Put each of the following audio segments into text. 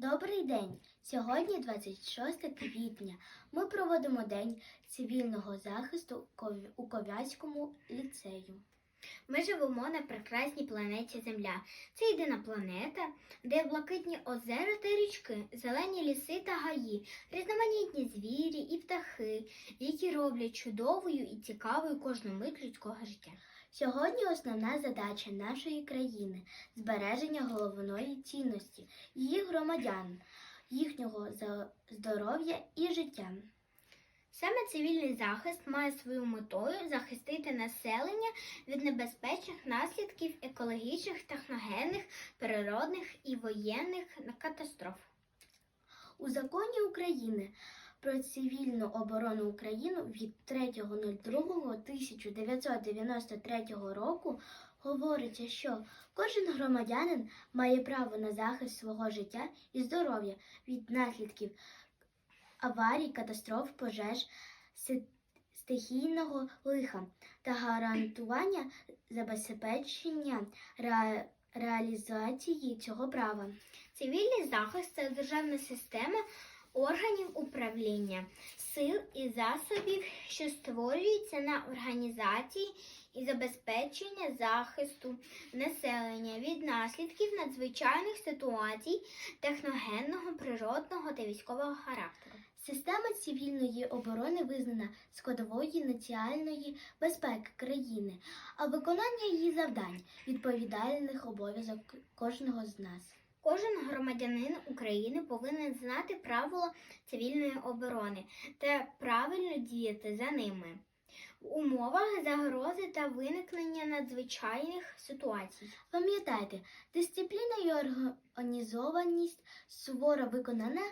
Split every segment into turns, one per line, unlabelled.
Добрий день! Сьогодні 26 квітня. Ми проводимо День цивільного захисту у Ков'язькому ліцею.
Ми живемо на прекрасній планеті Земля. Це єдина планета, де блакитні озера та річки, зелені ліси та гаї, різноманітні звірі і птахи, які роблять чудовою і цікавою кожну мить людського життя.
Сьогодні основна задача нашої країни збереження головної цінності її громадян, їхнього здоров'я і життя.
Саме цивільний захист має свою метою захистити населення від небезпечних наслідків екологічних, техногенних, природних і воєнних катастроф.
У законі України про цивільну оборону України від 3.02.1993 року говориться, що кожен громадянин має право на захист свого життя і здоров'я від наслідків аварій, катастроф, пожеж, стихійного лиха та гарантування забезпечення ре- реалізації цього права.
Цивільний захист це державна система органів управління, сил і засобів, що створюються на організації і забезпечення захисту населення від наслідків надзвичайних ситуацій техногенного, природного та військового характеру.
Система цивільної оборони визнана складовою національної безпеки країни, а виконання її завдань відповідальних обов'язок кожного з нас.
Кожен громадянин України повинен знати правила цивільної оборони та правильно діяти за ними в умовах загрози та виникнення надзвичайних ситуацій.
Пам'ятайте, дисципліна і організованість суворо виконана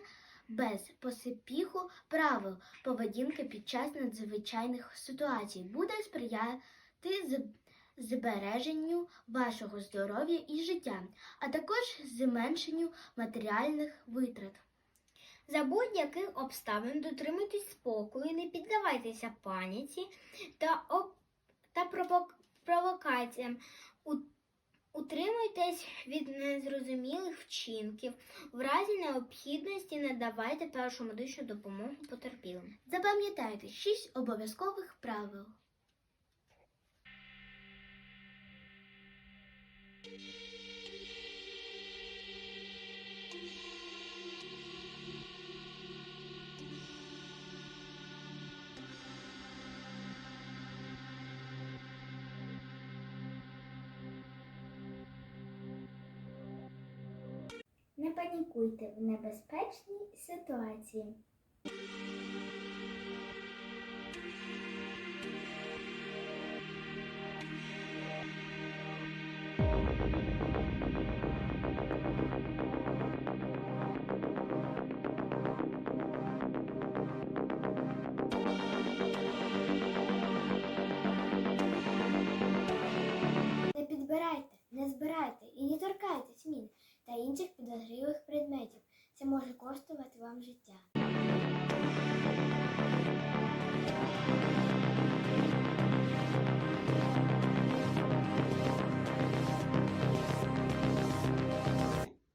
без посипіху правил поведінки під час надзвичайних ситуацій буде сприяти збереженню вашого здоров'я і життя, а також зменшенню матеріальних витрат.
За будь-яких обставин дотримуйтесь спокою, не піддавайтеся паніці та, об... та провок... провокаціям. У... Утримуйтесь від незрозумілих вчинків. В разі необхідності надавайте першу медичну допомогу потерпілим.
Запам'ятайте шість обов'язкових правил.
Не панікуйте в небезпечній ситуації.
Торкайтесь мін та інших підозрілих предметів. Це може коштувати вам життя.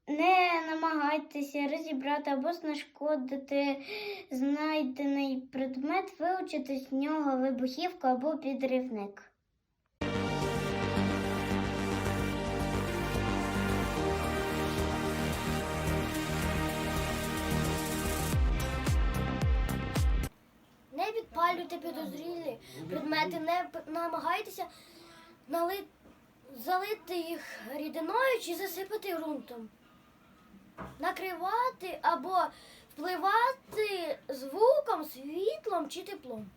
Не намагайтеся розібрати або знешкодити знайдений предмет, вилучити з нього вибухівку або підривник.
Не підпалюйте підозрілі предмети, не намагайтеся залити їх рідиною чи засипати ґрунтом. Накривати або впливати звуком, світлом чи теплом.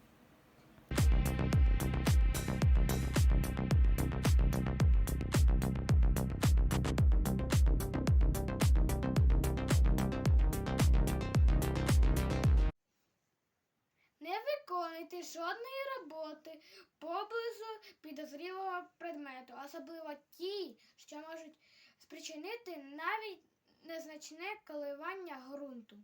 Жодної роботи поблизу підозрілого предмету, особливо ті, що можуть спричинити навіть незначне коливання ґрунту.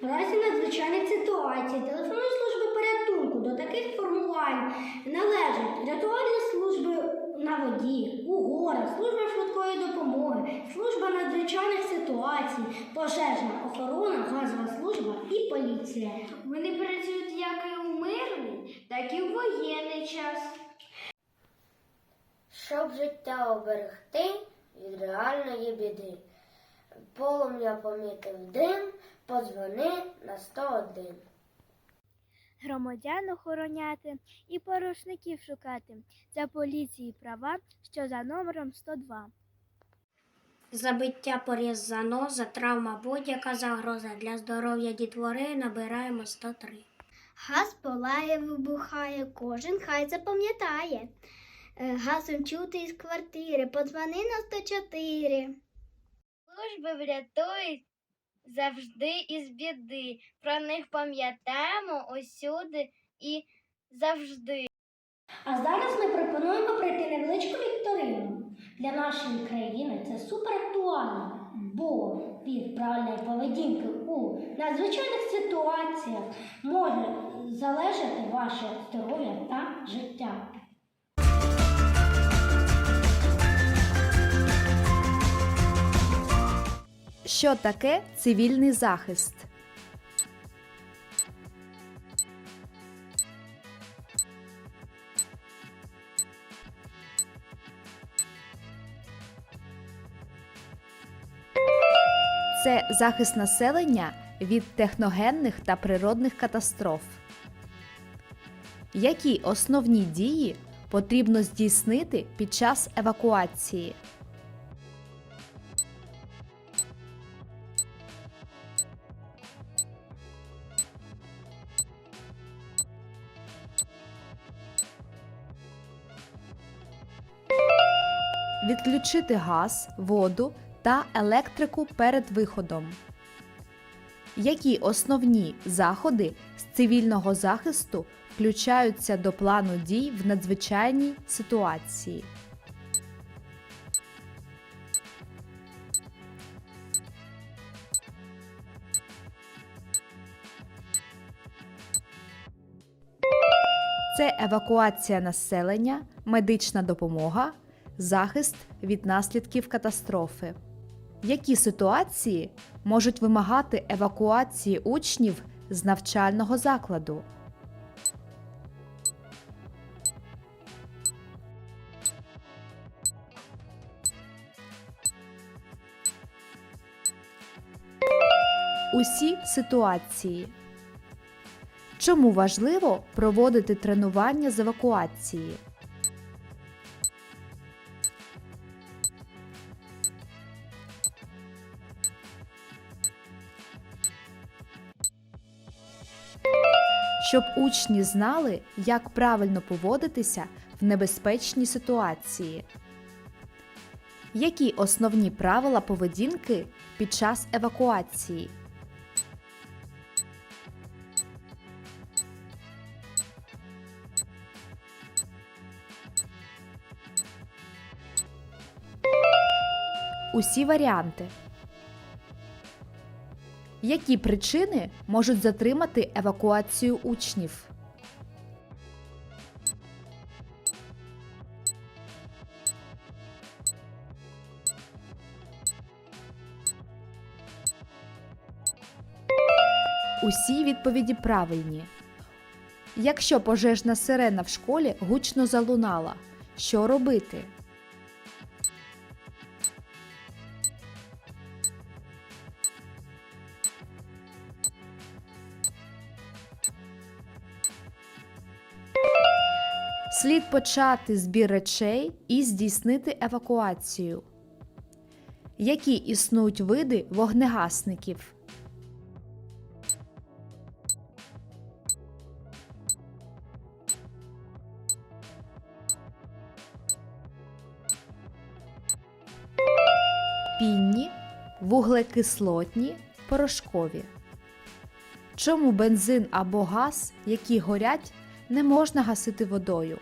В разі надзвичайних
ситуацій, телефонні служби порятунку. До таких формувань належать рятувальні служби на воді, у горах, служба швидкої допомоги, служба надзвичайних ситуацій, пожежна охорона, газова служба і поліція.
Вони працюють як і у мирний, так і у воєнний час.
Щоб життя оберегти від реальної біди. Полум'я помітив дим, подзвони на 101.
Громадян охороняти і порушників шукати за поліції права, що за номером 102.
Забиття поріз заноза, травма будь-яка загроза для здоров'я дітвори набираємо 103.
Газ палає, вибухає, кожен хай запам'ятає. Е, Газом чути із квартири, подзвони на 104.
Служби врятують завжди із біди. Про них пам'ятаємо усюди і завжди.
А зараз ми пропонуємо пройти невеличку вікторину. Для нашої країни це супер актуально, бо від правильної поведінки у надзвичайних ситуаціях може залежати ваше здоров'я та життя.
Що таке цивільний захист? Це захист населення від техногенних та природних катастроф. Які основні дії потрібно здійснити під час евакуації? Відключити газ, воду та електрику перед виходом. Які основні заходи з цивільного захисту включаються до плану дій в надзвичайній ситуації? Це евакуація населення, медична допомога, захист від наслідків катастрофи. Які ситуації можуть вимагати евакуації учнів з навчального закладу? Усі ситуації. Чому важливо проводити тренування з евакуації? Щоб учні знали, як правильно поводитися в небезпечній ситуації. Які основні правила поведінки під час евакуації? Усі варіанти. Які причини можуть затримати евакуацію учнів? Усі відповіді правильні. Якщо пожежна сирена в школі гучно залунала, що робити? Слід почати збір речей і здійснити евакуацію. Які існують види вогнегасників? Пінні, вуглекислотні, порошкові. Чому бензин або газ, які горять, не можна гасити водою?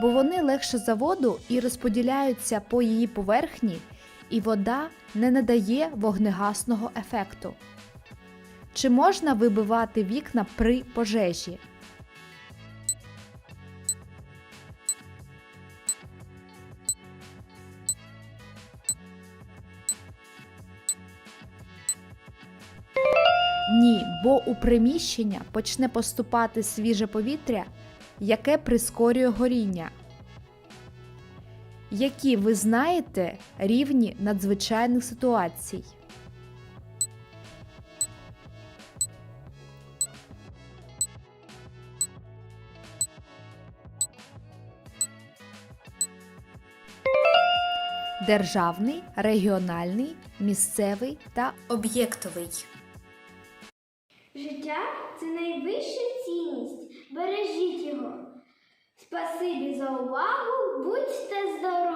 бо вони легше за воду і розподіляються по її поверхні, і вода не надає вогнегасного ефекту. Чи можна вибивати вікна при пожежі? Ні, бо у приміщення почне поступати свіже повітря, яке прискорює горіння. Які ви знаєте рівні надзвичайних ситуацій? Державний, регіональний, місцевий та об'єктовий.
Найвищу цінність. Бережіть його. Спасибі за увагу, будьте здорові!